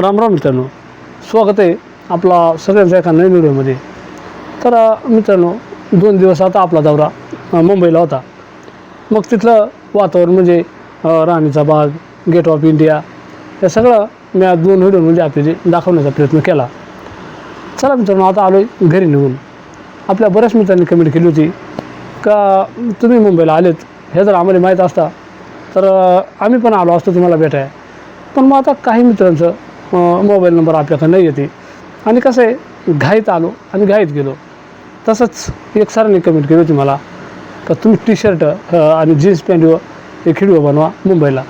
राम राम मित्रांनो. स्वागत आहे आपला सगळ्यांचा एका नवीन व्हिडिओमध्ये. तर मित्रांनो दोन दिवस आता आपला दौरा मुंबईला होता. मग तिथलं वातावरण म्हणजे राणीचा बाग गेट ऑफ इंडिया हे सगळं मी दोन व्हिडिओमध्ये म्हणजे आपल्याला दाखवण्याचा प्रयत्न केला. चला मित्रांनो आता आलो आहे घरी निघून. आपल्या बऱ्याच मित्रांनी कमेंट केली होती का तुम्ही मुंबईला आलेत हे जर आम्हाला माहीत असता तर आम्ही पण आलो असतो तुम्हाला भेटाय पण मग आता काही मित्रांचं मोबाईल नंबर आपल्याकडे नाही येते. आणि कसं आहे घाईत आलो आणि घाईत गेलो. तसंच एक सरांनी कमेंट केली होती मला का तुम्ही टी शर्ट आणि जीन्स पॅन्टवर एक व्हिडिओ बनवा मुंबईला.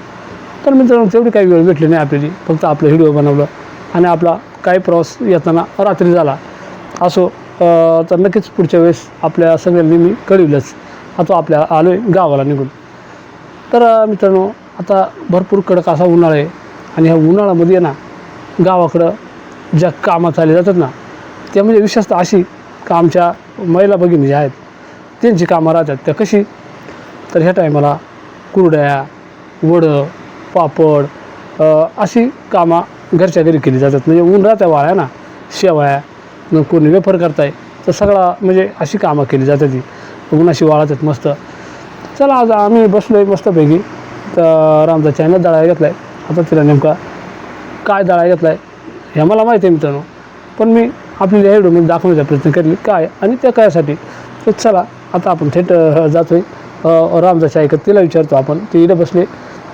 तर मित्रांनो तेवढी काही वेळ भेटली नाही आपल्याला. फक्त आपलं व्हिडिओ बनवलं आणि आपला काही प्रवास येताना रात्री झाला. असो तर नक्कीच पुढच्या वेळेस आपल्या सगळ्यांनी मी कळविलंच. आता आपल्या आलो आहे गावाला निघून. तर मित्रांनो आता भरपूर कडक असा उन्हाळा आहे. आणि ह्या उन्हाळ्यामध्ये ना गावाकडं ज्या कामं चालले जातात ना त्या म्हणजे विशेषतः अशी का आमच्या महिला भगिनी ज्या आहेत त्यांची कामं राहतात. त्या कशी? तर ह्या टायमाला कुरड्या वडं पापड अशी कामं घरच्या घरी केली जातात. म्हणजे ऊन राहत्या वाळ्या ना शेवाळ्या मग कोणी वेफर करताय तर सगळा म्हणजे अशी कामं केली जातात ती उन्हाशी वाळतात मस्त. चला आज आम्ही बसलो आहे मस्तपैकी. तर आमचा चॅनल दळायला घेतला आहे आता तिला नेमका काय दळायला घेतला आहे हे मला माहिती आहे मित्रांनो. पण मी आपल्याला या व्हिडिओमध्ये दाखवण्याचा प्रयत्न केले काय? आणि त्या कायसाठी तर चला आता आपण थेट जातोय. रामदास ऐकत तिला विचारतो आपण. ती इकडे बसले.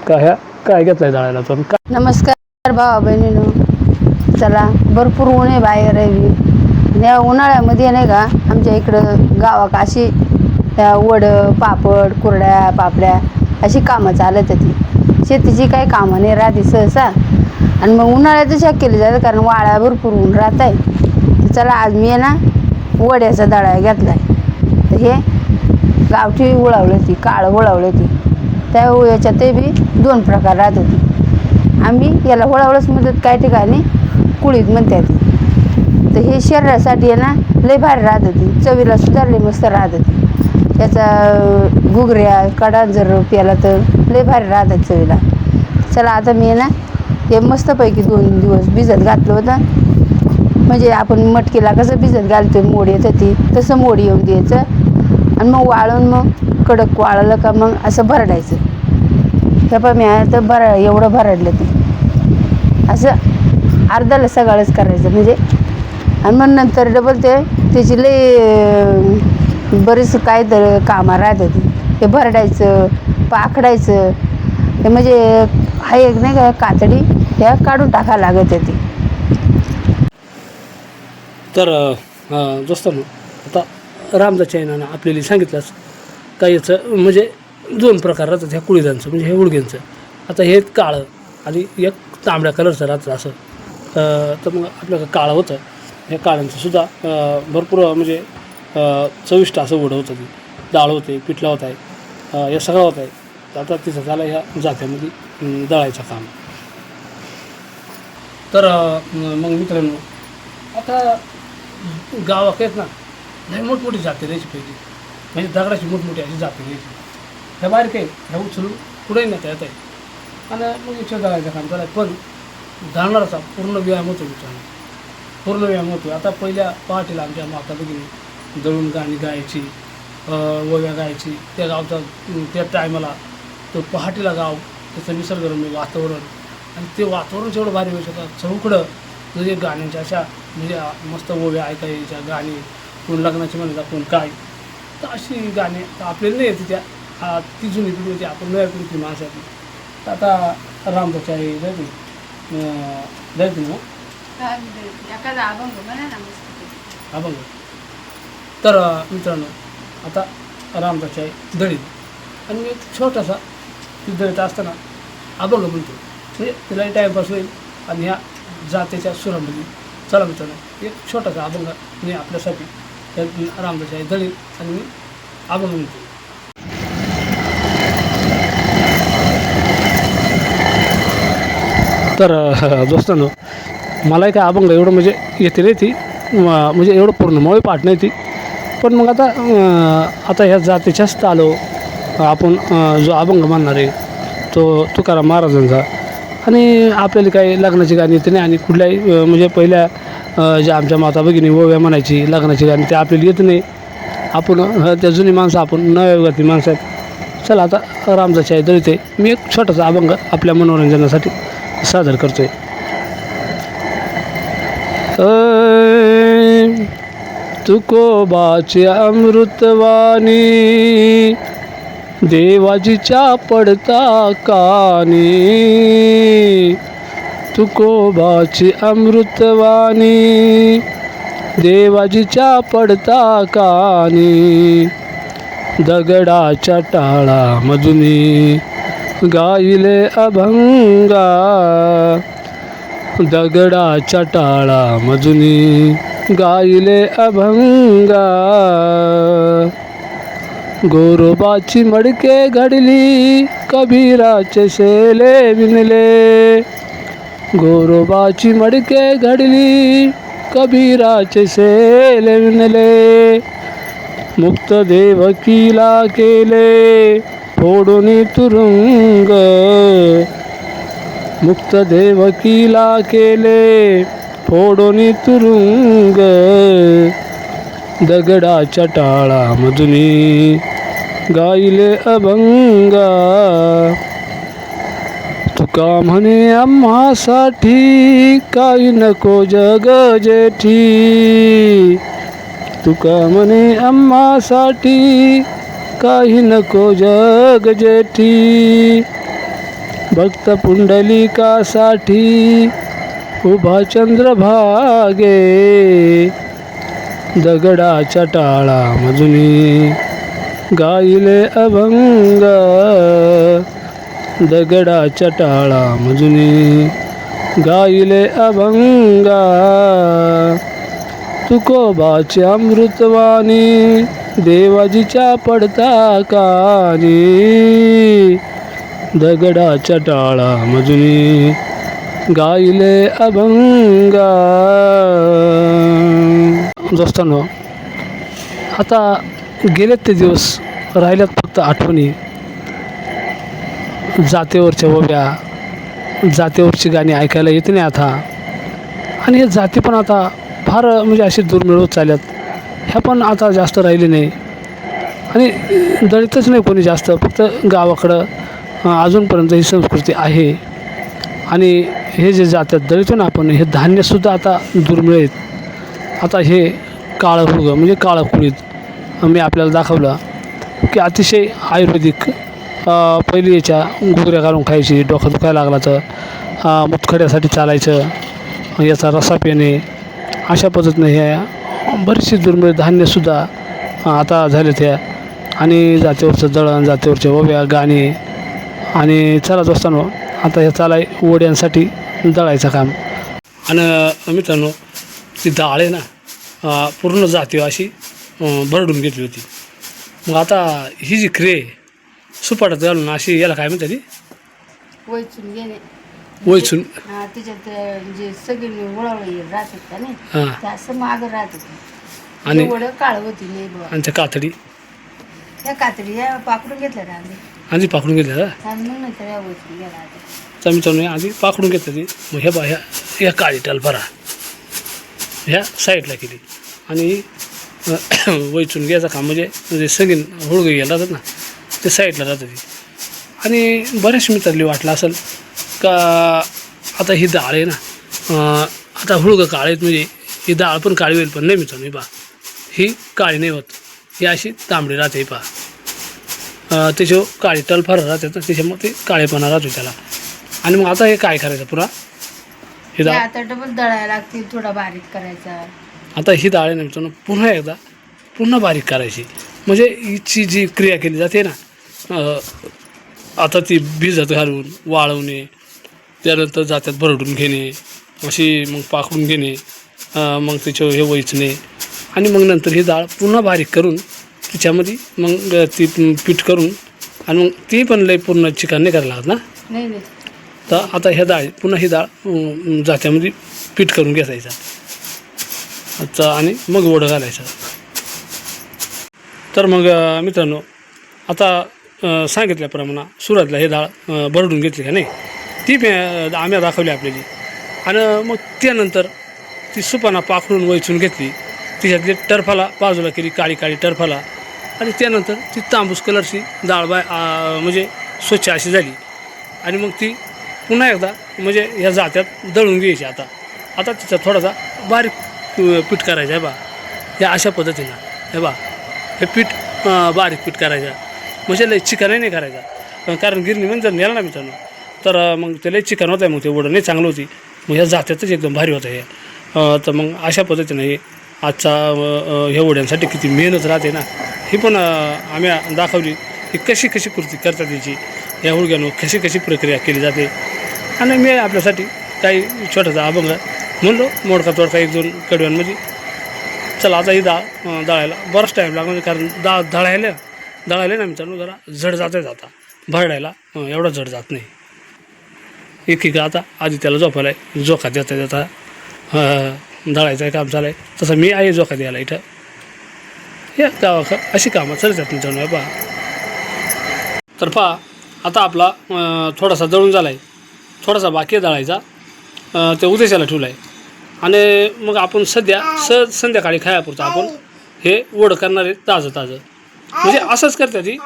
का ह्या काय घेतलं आहे तो काय नमस्कार भावा बहिणीनो. चला भरपूर ऊन आहे बाहेर आहे या उन्हाळ्यामध्ये नाही का आमच्या इकडं गावाक अशी त्या वड पापड कुरड्या पापड्या अशी कामं चालत होती. शेतीची काही कामं नाही राहते सहसा. आणि मग उन्हाळ्यातच ह्या केली जातं कारण वाळ्या भरपूर ऊन राहत आहे तर चला आज मी आहे ना वड्याचा दळा घेतला आहे तर हे गावठी उळावली होती काळं उळावली होती. त्या याच्यात ते बी दोन प्रकार राहत होते. आम्ही याला वळावळच म्हणतात काही ठिकाणी कुळीत म्हणतात. तर हे शरीरासाठी आहे ना लय भारी राहत होती. चवीला सुधारले मस्त राहत होती. त्याचा घुगऱ्या कडांजर प्याला तर लय भारी राहतात चवीला. चला आता मी आहे ना ते मस्तपैकी दोन दिवस भिजत घातलं होतं. म्हणजे आपण मटकीला कसं भिजत घालतो मोड येत होती तसं मोड येऊन द्यायचं. आणि मग वाळून मग कडक वाळलं का मग असं भरडायचं. हे पण मी आता भर एवढं भरडलं ते. असं अर्धाला सगळंच करायचं म्हणजे. आणि मग नंतर डबल ते त्याची लई बरीच काय तर कामं राहत होती. ते भरडायचं पाखडायचं. ते म्हणजे हा एक नाही का कातडी? ह्या काढून टाका लागत होती. तर अ, दोस्तांनो आता रामदा चैनानं आपल्याला सांगितलंच का याचं म्हणजे दोन प्रकार राहतात ह्या कुळीदांचं म्हणजे हे उडग्यांचं. आता हे काळं आणि एक तांबड्या कलरचं राहतं असं. तर मग आपल्याला काळं होतं. हे काळ्यांचं सुद्धा भरपूर म्हणजे चविष्ट असं उडं होतं ती. डाळ होते पिठला होत आहे या सगळं होत आहे आता तिथं झालं ह्या जात्यामध्ये दळायचं काम. तर मग मित्रांनो आता गावात आहेत ना नाही मोठमोठी जाते द्यायची पहिली. म्हणजे दगडाची मोठमोठी अशी जाते द्यायची ह्या बाहेर काही ह्या उचलून पुढे नेता येत आहे आणि मग इच्छा दळायचं काम करायचं पण जाणारचा पूर्ण व्यायाम होतो मित्रांनो. पूर्ण व्यायाम होतो. आता पहिल्या पहाटेला आमच्या माता भगिनी दळून गाणी गायची वव्या गायची त्या गावचा त्या टायमाला तो पहाटेला गाव त्याचं निसर्गरम्य वातावरण आणि ते वातावरण जेवढं भारी होऊ शकतं चौकडं म्हणजे गाण्यांच्या अशा म्हणजे मस्त ओव्या ऐकायच्या गाणी कोण लग्नाची म्हणतात कोण काय तर अशी गाणी आपल्याला नाही येते त्या. ती जुनी पिढी होती आपण नाही ऐकून ती माणसाची तर आता रामदाच्या आई जायची जायची ना. हा बघ तर मित्रांनो आता रामदाची आई दळीत आणि मी एक छोटासा ती दळीत असताना अभंग म्हणतो. म्हणजे तिलाही टाईमपास होईल आणि ह्या जातीच्या सुरामध्ये. चला मित्रांनो एक छोटासा अभंग मी आपल्यासाठी रामदास आहे आई आणि मी अभंग म्हणतो. तर दोस्तांनो मला काय अभंग एवढं म्हणजे येते नाही ती म्हणजे एवढं पूर्णमुळे पाठ नाही ती. पण मग आता आता ह्या जातीच्याच आलो आपण जो अभंग मानणार आहे तो तुकाराम महाराजांचा आणि आपल्याला काही लग्नाची गाणी येते नाही आणि कुठल्याही म्हणजे पहिल्या ज्या आमच्या माता भगिनी ओव्या म्हणायची लग्नाची गाणी ते आपल्याला येत नाही. आपण त्या जुनी माणसं आपण नव्या युगातली माणसं आहेत. चला आता रामदाची आहे दळते मी एक छोटासा अभंग आपल्या मनोरंजनासाठी सादर करतोय. आहे तुकोबाची अमृतवाणी देवाजीच्या पडता कानी तुकोबाची अमृतवाणी देवाजीच्या पडता कानी दगडाच्या टाळा मधुनी गाईले अभंगा. दगडाच्या टाळा मधुनी गाईले अभंगा. गोरोबाची मडके घडली कबीराचे शेले विणले. गोरोबाची मडके घडली कबीराचे शेले विणले. मुक्त देवकीला केले फोडून तुरुंग. मुक्त देवकीला केले फोडून तुरुंग. दगडाच्या टाळामधून मधुनी गाईले अभंगा तुका म्हणे आम्हासाठी काही नको जग जेठी तुका म्हणे आम्हासाठी काही नको जग जेठी भक्त पुंडलिकासाठी उभा चंद्रभागे दगडाच्या टाळा मजुनी गाईले अभंग. दगडाच्या टाळा मजुनी. गाईले अभंगा. तुकोबाची अमृतवाणी. देवाजीच्या पडता कानी. दगडाच्या टाळा मजुनी. गाईले अभंगा. दोस्तांनो आता गेलेत ते दिवस राहिल्यात फक्त आठवणी. जातेवरच्या ओव्या जातेवरची गाणी ऐकायला येत नाही आता. आणि हे जाती पण आता फार म्हणजे अशी दुर्मिळ होत चालल्यात. ह्या पण आता जास्त राहिली नाही. आणि दलितच नाही कोणी जास्त फक्त गावाकडं अजूनपर्यंत ही संस्कृती आहे. आणि हे जे जातात दलितो ना आपण हे धान्यसुद्धा आता दुर्मिळ आहेत. आता हे काळं हुग म्हणजे काळं कुळीत मी आपल्याला दाखवलं की अतिशय आयुर्वेदिक पहिली याच्या गुगऱ्या घालून खायची डोकं दुखायला लागला तर मुतखड्यासाठी चालायचं याचा रसा पिणे अशा पद्धतीनं ह्या बरीचशी दुर्मिळ धान्यसुद्धा आता झाले ह्या आणि जातीवरचं दळण जातीवरचे ओव्या गाणे आणि चला दोस्तांनो आता हे चालाय वड्यांसाठी दळायचं काम. आणि मित्रांनो ती डाळ आहे ना पूर्ण जाती अशी भरडून घेतली होती. मग आता ही जी क्रे सुपाटात घालून अशी याला काय म्हणतात ती? वैचून गेले. वैचून हा त्याच्यात अं, जे सगळे वळवळे राहतात का नाही? हां. ते असं मागं राहत होते. आणि? काळ होती नाही बुवा. आणि त्या कातडी? त्या कातडी या पाकडून घेतल्या ना आधी? आधी पाकडून घेतल्या का? आणि मग नंतर या वैचून गेला आता. तर मित्रांनो आधी पाकडून घेतलं ती. मग ह्या बा ह्या ह्या काळी टाल भरा ह्या साईडला केली. आणि वैचून घ्यायचं काम म्हणजे म्हणजे सगळी हुळगं गेला राहतात ना? ते साईडला राहतं ती आणि बऱ्याच मित्रांनी वाटलं असेल का आता ही डाळ आहे ना? आता हुळगं काळ आहेत म्हणजे ही डाळ पण काळी होईल पण नाही मित्रांनो पहा ही काळी नाही होत ही अशी तांबडी राहते पहा त्याच्यावर काळी टलफार राहते तर त्याच्यामुळे ते काळेपणा राहतो त्याला आणि मग आता हे काय करायचं पुरा। ही डाळ आता डबल दळायला लागते थोडा बारीक करायचा आता ही डाळ मित्रांनो पुन्हा एकदा पुन्हा बारीक करायची. म्हणजे हिची जी क्रिया केली जाते ना आता ती भिजत घालून वाळवणे त्यानंतर जात्यात भरडून घेणे अशी मग पाकडून घेणे मग त्याच्यावर हे वैचणे आणि मग नंतर ही डाळ पुन्हा बारीक करून तिच्यामध्ये मग ती पीठ करून आणि मग ती पण लई पूर्ण चिकन नाही करायला लागत ना? तर आता ह्या डाळ पुन्हा ही डाळ जात्यामध्ये पीठ करून घ्यायचा. आता आणि मग वडं घालायचं. तर मग मित्रांनो आता सांगितल्याप्रमाणे सुरातला हे डाळ भरडून घेतली का नाही ती मी आम्ही दाखवली आपल्याली. आणि मग त्यानंतर ती सुपाना पाखडून वैचून घेतली. तिच्यातली टर्फाला बाजूला केली काळी काळी टर्फाला. आणि त्यानंतर ती तांबूस कलरची डाळ बाय म्हणजे स्वच्छ अशी झाली. आणि मग ती पुन्हा एकदा म्हणजे ह्या जात्यात दळून घ्यायची आता. आता तिचा थोडासा बारीक पीठ करायचं आहे बा. या अशा पद्धतीनं. हे बा. हे पीठ बारीक पीठ करायचं. म्हणजे लय चिकनही नाही करायचा. कारण गिरणी म्हणजे जर नेला ना मित्रांनो तर मग ते लय चिकन होतं मग ते वडं नाही चांगलं होती. मग ह्या जात्यातच एकदम भारी होतं हे. तर मग अशा पद्धतीनं हे आजचा ह्या वड्यांसाठी किती मेहनत राहते ना. ही पण आम्ही दाखवली की कशी कशी कृती करतात याची. या हुडग्यानं कशी कशी प्रक्रिया केली जाते. आणि मी आपल्यासाठी काही छोटासा अभंग म्हणलो मोडका तोडका एक दोन कडव्यांमध्ये. चला आता ही दा दळायला. बराच टाईम लागला म्हणजे कारण दा दळायला. दळायला ना मित्रांनो जरा जड आहे जाता भरडायला एवढा जड जात नाही. एक एक आता आधी त्याला झोपायला आहे. झोका देता देता दळायचं आहे काम चालू आहे तसं मी आहे झोका द्यायला इथं. या गावाक अशी कामं चालतात मित्रांनो हे पहा. तर पहा आता आपला थोडासा दळून झाला आहे थोडासा बाकी आहे दळायचा. ते उद्याच्याला ठेवला आहे आणि मग आपण सध्या स संध्याकाळी खायापुरतं आपण हे वड करणार आहे ताजं ताजं. म्हणजे असंच करतात ती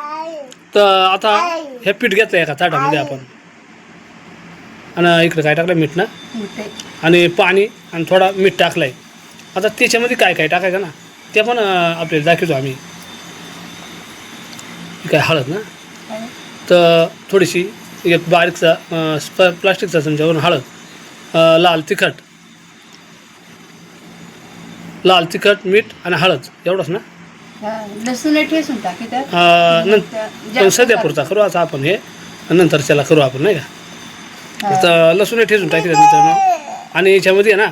तर आता हे पीठ घेतलं एका ताटामध्ये आपण. आणि इकडे काय टाकलं मीठ ना? आणि पाणी आणि थोडा मीठ टाकलं आहे आता त्याच्यामध्ये काय काय टाकायचं ना? ते पण आपल्याला दाखवतो आम्ही. काय हळद ना? तर थोडीशी एक बारीकचा प्लास्टिकचा चमच्यावरून हळद लाल तिखट लाल तिखट मीठ आणि हळद एवढंच ना? लसूण ठेसून टाकी नंतर सध्या पुरता करू आता आपण हे. नंतर त्याला करू आपण नाही का? तर लसूण ठेचून टाकले मित्रांनो. आणि याच्यामध्ये आहे ना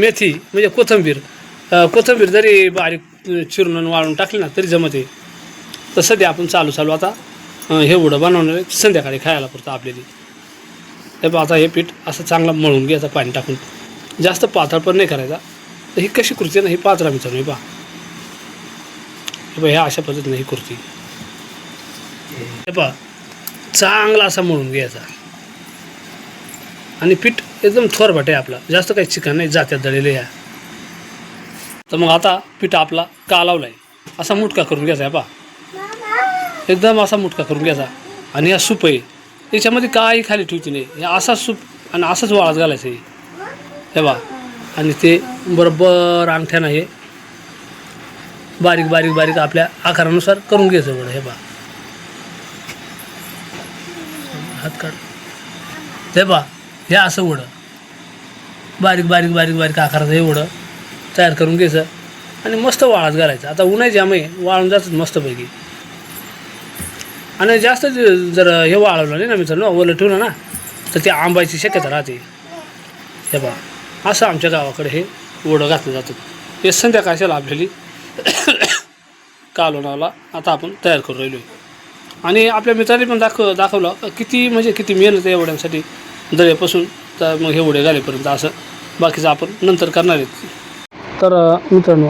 मेथी म्हणजे कोथिंबीर. कोथिंबीर जरी बारीक चिरून वाळून टाकली ना तरी जमते तर सध्या आपण चालू चालू आता हे उडं बनवणार आहे. संध्याकाळी खायला पुरतं आपल्याला. हे आता हे पीठ असं चांगलं मळून घ्यायचं पाणी टाकून. जास्त पातळ पण नाही करायचा. तर ही कशी कृती आहे ना ही पाचरा मित्रांनो हे पहा हे पहा ह्या अशा पद्धतीने ही कृती हे पहा चांगला असा मळून घ्यायचा. आणि पीठ एकदम थोरभाट आहे आपला. जास्त काही चिकन नाही जात्या दळलेले ह्या तर मग आता पीठ आपला कालावला आहे असा मुटका करून घ्यायचा आहे पा एकदम असा मुटका करून घ्यायचा. आणि हा सूप आहे. याच्यामध्ये काही खाली ठेवती नाही. हे असा सूप आणि असंच वाळत घालायचं हे. बा आणि ते बरोबर अंगठ्यानं हे बारीक बारीक बारीक आपल्या आकारानुसार करून घ्यायचं एवढं हे बा हात काढ. हे बा हे असं उडं बारीक बारीक बारीक बारीक आकाराचं हे उडं तयार करून घ्यायचं आणि मस्त वाळत घालायचं. आता उन्हाची आम्ही वाळून जातात मस्तपैकी. आणि जास्त जर हे वाळवलं नाही ना मित्रांनो ओलं ठेवलं ना तर ते आंबायची शक्यता राहते. हे बा असं आमच्या गावाकडे हे ओढं घातलं जातं. हे संध्याकाळच्या आपल्याली कालोनाला आता आपण तयार करून राहिलो आणि आपल्या मित्रांनी पण दाखव दाखवलं किती म्हणजे किती मेहनत आहे एवढ्यांसाठी. दर्यापासून तर मग हे उडे घालेपर्यंत असं. बाकीचं आपण नंतर करणार आहेत. तर मित्रांनो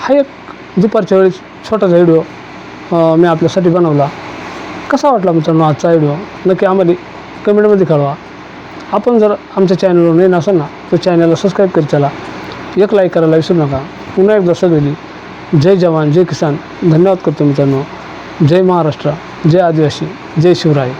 हा एक दुपारच्या वेळेस छोटासा व्हिडिओ मी आपल्यासाठी बनवला. कसा वाटला मित्रांनो आजचा व्हिडिओ? नक्की आम्हाला कमेंटमध्ये कळवा. आपण जर आमच्या चॅनलवर नाही नसाल ना तर चॅनलला सबस्क्राईब करीत चला. एक लाईक करायला विसरू नका. पुन्हा एकदा सगळी जय जवान जय किसान. धन्यवाद करतो मित्रांनो. जय महाराष्ट्र जय आदिवासी जय शिवराय.